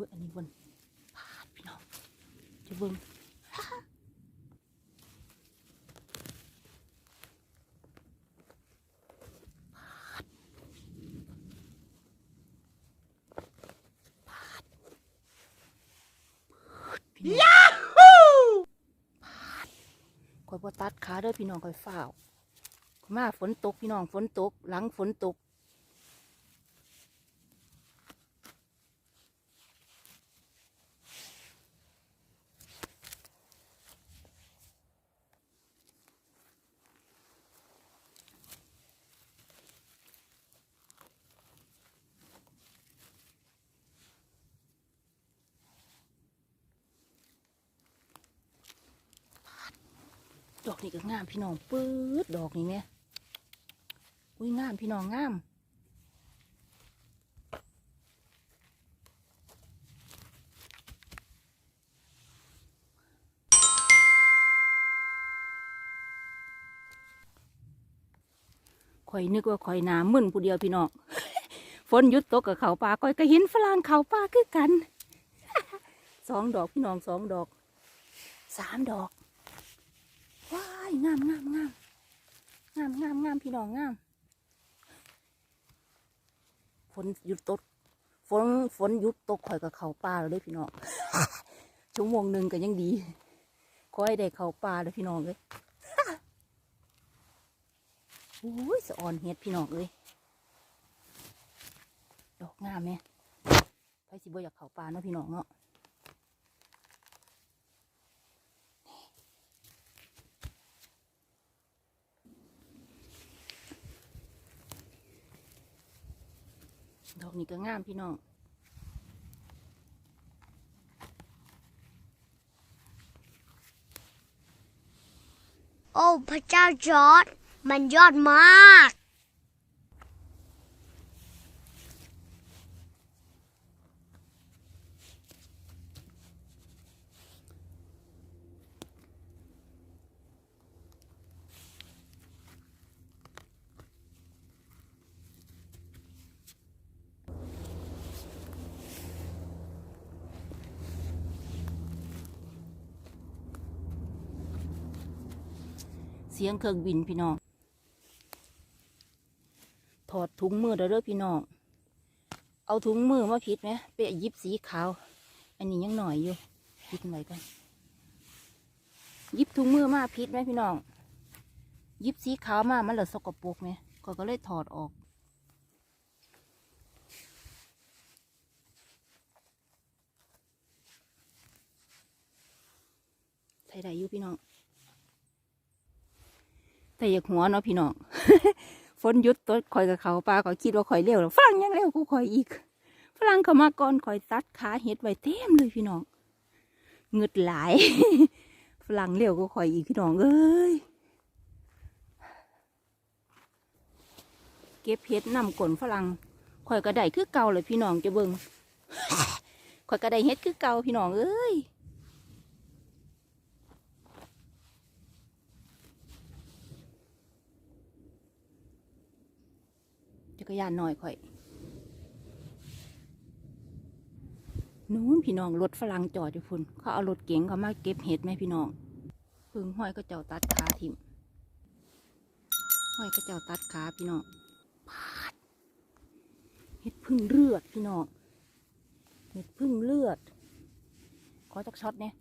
อุ้ยอันนี้บนพาดพี่น้องจะเบิ่งพี่น้องคอยบ่ตัดขาเด้อพี่น้องคอยฝ้าวมาฝนตกพี่น้องฝนตก หลังฝนตก ดอกนี่ก็งามพี่น้องปื๊ดดอกนี่เนี่ยอุ้ยงามพี่น้องงามข่อยนึกว่าข่อยหนามึนผู้เดียวพี่น้องฝนหยุดตกกับเขาป่าข่อยก็เห็นฝรั่งเขาป่าคือกันสองดอกพี่น้องสองดอกสามดอก ว้ายงามงามงามงามงามงามพี่น้องงาม ฝนหยุดตกฝนฝนหยุดตกข่อยกับเขาป่าแล้วเด้พี่น้องชั่วโมงหนึ่งก็ยังดีขอให้ได้เขาป่าเลยพี่น้องเลยโอ้ยสะอ่อนเฮ็ดพี่น้องเลยดอกงามไหมไปสิบ่อยากเขาป่าเนาะพี่น้องเนาะ อกนี่ก็งามพี่น้องโอ้ พระเจ้าจอร์ดมันยอดมาก สียงเครื่องบินพี่น้อง ถอดถุงมือเด้อเด้อพี่น้อง เอาถุงมือมาผิดไหมไปหยิบสีขาว อันนี้ยังหน่อยอยู่ผิดไว้กันยิบถุงมือมาผิดไหมพี่น้อง ยิบสีขาวมามันเหลือสกปรกไหมก็ก็เลยถอดออกใส่ได้อยู่พี่น้อง แต่อยากหัวเนาะพี่น้องฝนหยุดตดคอยกับเขาปลาก็คิดว่าคอยเร็วแล้วฝรั่งยังเร็วกูคอยอีกฝรั่งเขามาก่อนคอยตัดขาเห็ดไว้เต็มเลยพี่น้องเงึดหลายฝรั่งเร็วก็คอยอีกพี่น้องเอ้ยเก็บเห็ดนำกลนฝรั่งคอยกระไดคือเก่าเลยพี่น้องจะเบิงคอยกระไดเห็ดคือเก่าพี่น้องเอ้ย กรยานหน่อยข่อย นู้นพี่น้องรถฝรั่งจอดอยู่พุ่น เขาเอารถเก๋งเขามาเก็บเห็ดไหมพี่น้องพึ่งห้อยก็เจ้าตัดขาทิมห้อยก็เจ้าตัดขาพี่น้องพาดเห็ดพึ่งเลือดพี่น้องเห็ดพึ่งเลือด ขอจักช็อตเนี่ย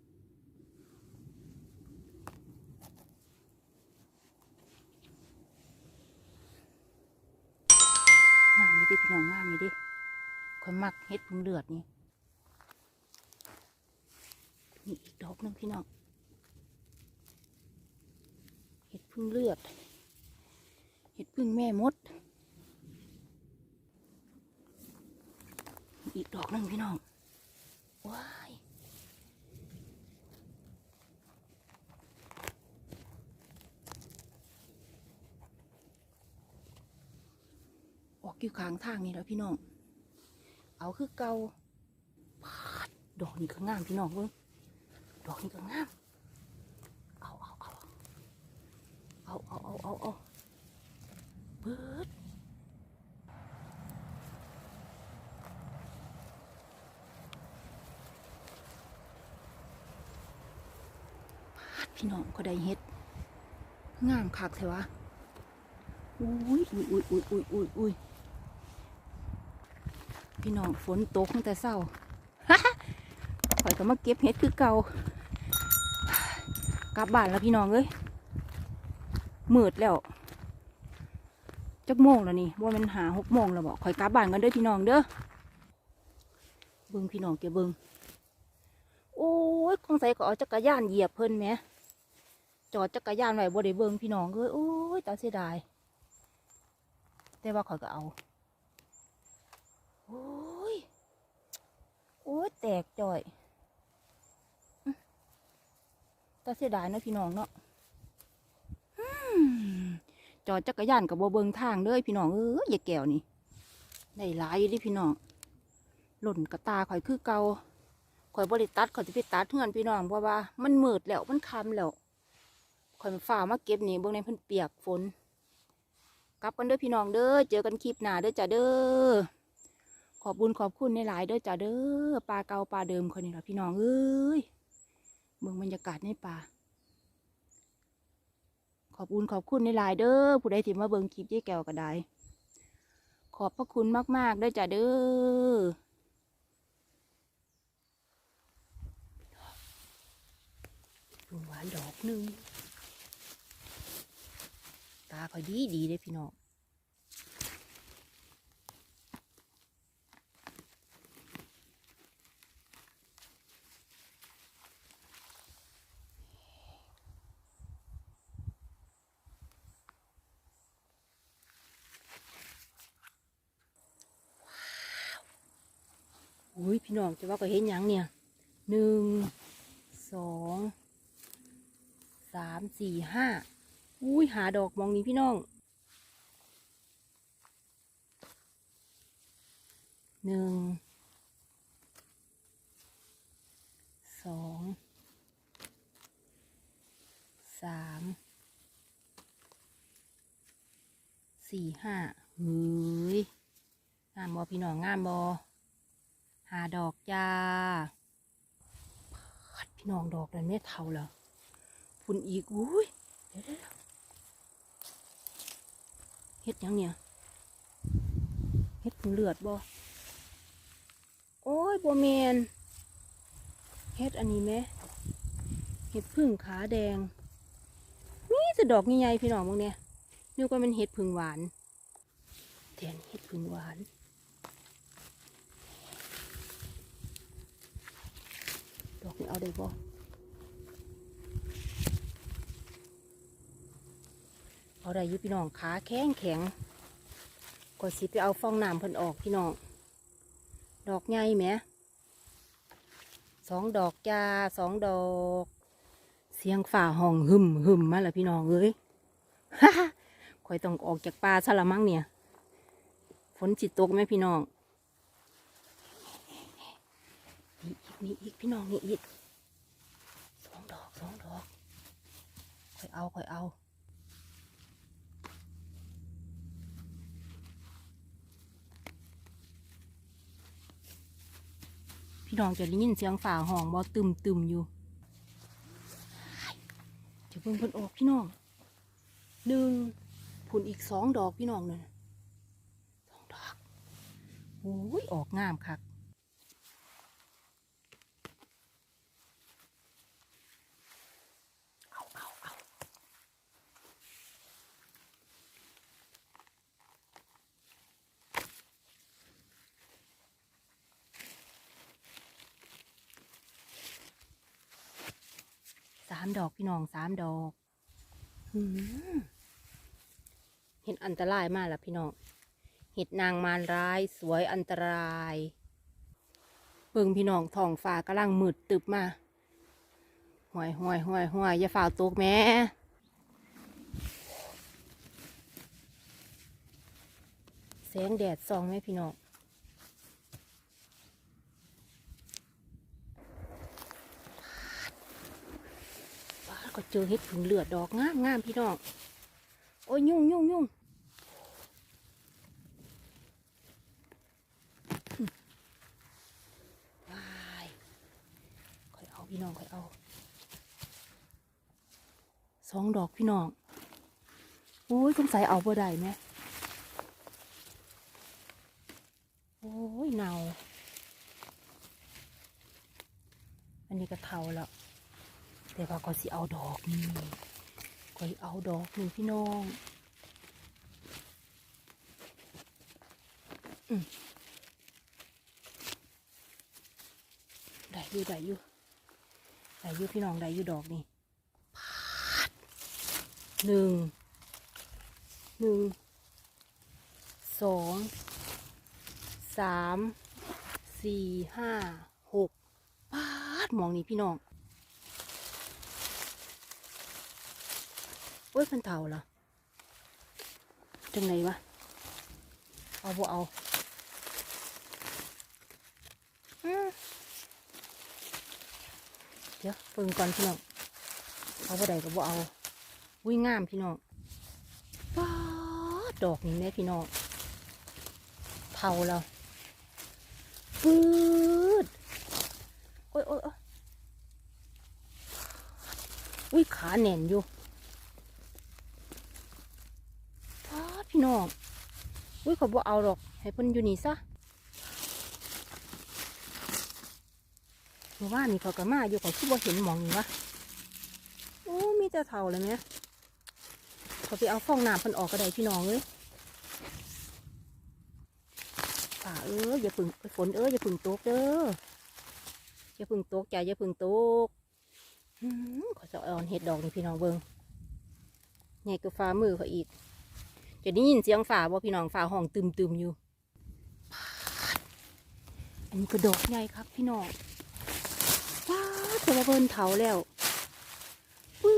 งามนี่ ดิพี่น้องงามนี่ดิคอยมักเห็ดพึ่งเลือดนี่นี่อีกดอกหนึงพี่น้องเห็ดพึ่งเลือด เห็ดพึ่งแม่มด อีกดอกหนึงพี่น้อง อยู่ข้างทางนี่แล้วพี่น้อง เอาคือเกาดอกนี่ก็งามพี่น้องเว้ยดอกนี่ก็งาม เอาเอาเอาเอาเอาเอาเอาเอาเบิดพี่น้องก็ได้เฮ็ด งามคักเถอะวะอุ้ยอุ้ยอุ้ยอุ้ยอุ้ยอุ้ย พี่น้องฝนตกตั้งแต่เช้าข่อยก็มาเก็บเฮ็ดคือเก่ากลับบ้านแล้วพี่น้องเอ้ยมืดแล้วจักโมงแล้วนี่ว่ามันหาหกโมงแล้วบอกข่อยกลับบ้านกันเด้อพี่น้องเด้อเบิ่งพี่น้องเก็บเบิ่งโอ้ยคงใส่ก็เอาจักรยานเหยียบเพิ่นแหมจอดจักรยานไว้บ่ได้เบิ่งพี่น้องเอ้ยโอ้ยตาเสียดายแต่ว่าข่อยก็เอา โอ้ย โอ้ยแตกจ่อยตาเสียดายนะพี่น้องเนาะอืมจอดจักรยานกับโบเบิงทางเลยพี่น้องเอ้ยอย่าแก้วนี่ได้หลายอยู่เดิพี่น้อง หล่นกระตาข่อยคือเกาข่อยบริตัดข่อยจะไปตัดเพื่อนพี่น้องเพราะว่ามันมืดแล้วมันค่ำแล้วข่อยมาฝ่ามาเก็บนี่เบิ่งในเพิ่นเปียกฝน กลับกันเด้อพี่น้องเด้อ เจอกันคลิปหน้าเด้อจ้าเด้อ ขอบบุญขอบคุณในหลายเด้อจ้าเด้อปลาเก่าปลาเดิมคนนี้ละพี่น้องเอ้ยเมืองบรรยากาศในป่าขอบบุญขอบคุณในหลายเด้อผู้ใดที่มาเบิ่งคลิปยี่แก้วก็ได้ ขอบพระคุณมากๆเด้อจ้าเด้อหวานดอกหนึ่งตาคอยดีดีเลยพี่น้อง อุ้ยพี่น้องจะว่าก็เห็นยังเนี่ยหนึ่งสองสามสี่ห้าอุ้ยหาดอกมองนี้พี่น้องหนึ่งสองสามสี่ห้าเฮ้ยงามบอพี่น้องงามบอ หาดอกจ้าพัดพี่น้องดอกนั้นแม่เท่าแล้วพุ่นอีกอุ้ยเดี๋ยวเฮ็ดยังเนี่ยเฮ็ดผงเลือดบ่โอ้ยบ่แมนเฮ็ดอันนี้ไหมเฮ็ดพึ่งขาแดงนี่จะดอกใหญ่ๆพี่น้องพวกเนี้ยนึกว่ามันเฮ็ดพึ่งหวานแต่อันเฮ็ดพึ่งหวาน ดอกนี้เอา ได้บ่เอาได้ยู่พี่น้องขาแข็งแข็งกดสิไปเอาฟองน้ำเพิ่นออกพี่น้อง ดอกใหญ่ไหมสองดอกจ้าสองดอก เสียงฝ่าห้องหึมหึมมาแล้วพี่น้องเอ้ยฮ่าคอยต้องออกจากป่าซะละมั้งเนี่ย ฝนจิตตกไหมพี่น้องนี่อีกนี่อีกพี่น้องนี่อีกสองดอกสองดอก ค่อยเอาค่อยเอาพี่น้องจะได้ยินเสียงฝ่าห้องบอตึมตึมอยู่จะเพิ่งเพิ่นออกพี่น้องหนึ่งผุนอีกสองดอกพี่น้องนั่นน่ะสองดอกโอ้ยออกงามคัก เอาเอาเอา สามดอกพี่น้องสามดอกเห็ดอันตรายมากล้วพี่น้องเห็ดนางมารร้ายสวยอันตรายเบิ่งพี่น้องท้องฟ้ากำลังมืดตึบมาห่วยห่วยห่วยห่วยอย่าฝ่าตกแม่แสงแดดส่องไหมพี่น้อง ก็เจอเห็ดผึ่งเหลือดดอกงามงามพี่น้อง โอ้ยยุ่งยุ่งยุ่งว้ายค่อยเอาพี่น้องค่อยเอาสองดอกพี่น้อง โอ้ยสงสัยเอาบ่ได้ไหมโอ้ยเนาอันนี้ก็เทาแล้ว แต่ว่าก็สิเอาดอกนี่ก็เอาดอกนี่พี่น้องอืมได้อยู่ได้อยู่ได้อยู่พี่น้องได้อยู่ดอกนี่พาดหนึ่งหนึ่งสองสามสี่ห้าหกปาดมองนี่พี่น้อง อ้ยมันเท่าละจังไหนวะ เอาบ่เอาเดี๋ยวเพิ่งก่อนพี่น้อง เอาบ่ได้ก็บ่เอา วิ่งงามพี่น้องว้าดอกนี่แม่พี่น้องเท่าแล้วปืดโอ้ยโอ้ยโอ้ยอุ้ยขาแน่นอยู่ พี่น้อง อุ้ยขาบอกเอาหรอก ให้เพิ่นอยู่นี่ซะเมื่อวานนี่เขาก็มาอยู่ขาคิดว่าเห็นหมองนี่วะโอ้มีแต่เท่าเลยไหมขาไปเอาฟองน้ำเพิ่นออกก็ได้พี่น้องเลยป่าเอ้ยอย่าพึ่งเอ้ยฝนเอ้ยอย่าพึ่งตกเด้ออย่าพึ่งตกใจอย่าพึ่งตกขาจะเอาเห็ดดอกนี่พี่น้องเบิ่งใหญ่ก็ฟ้ามือเขาอีก จะได้ยินเสียงฝ่าบ่พี่น้องฝ่าห้องตึมตึมๆอยู่ อันนี้ก็ดกใหญ่ครับพี่น้องว้าตัวาเบิ่นเถาแล้วปื๊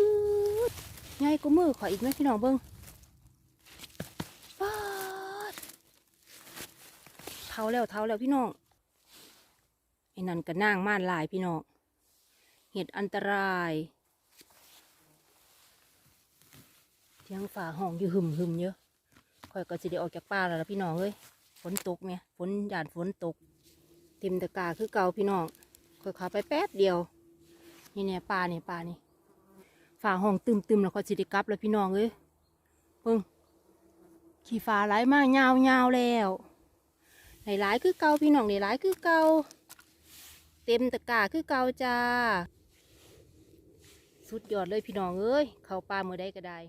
ดใหญ่ก็มือขออีกไหมพี่น้องเบิ่งว้าดเถาแล้วเถาแล้วพี่น้องไอ้นั่นก็นั่งม่านลายพี่น้องเห็ดอันตรายเสียงฝ่าห้องอยู่หึมหึมๆเยอะ ข่อยก็สิได้ออกจากป่าแล้วล่ะพี่น้องเอ้ยฝนตกไหมฝนหยาดฝนตกเต็มตะกร้าคือเก่าพี่น้องข่อยขาไปแป๊บเดียว นี่เนี่ยป่านี่ป่านี่ฝ่าห้องตึมตึมแล้วข่อยสิได้กลับแล้วพี่น้องเอ้ยเพิ่งขี่ฟ้าไหลมากยาวยาวแล้วหลายคือเก่าพี่น้องหลายคือเก่าเต็มตะกร้าคือเก่าจ้า สุดยอดเลยพี่น้องเอ้ย เข้าป่าเมื่อใดก็ได้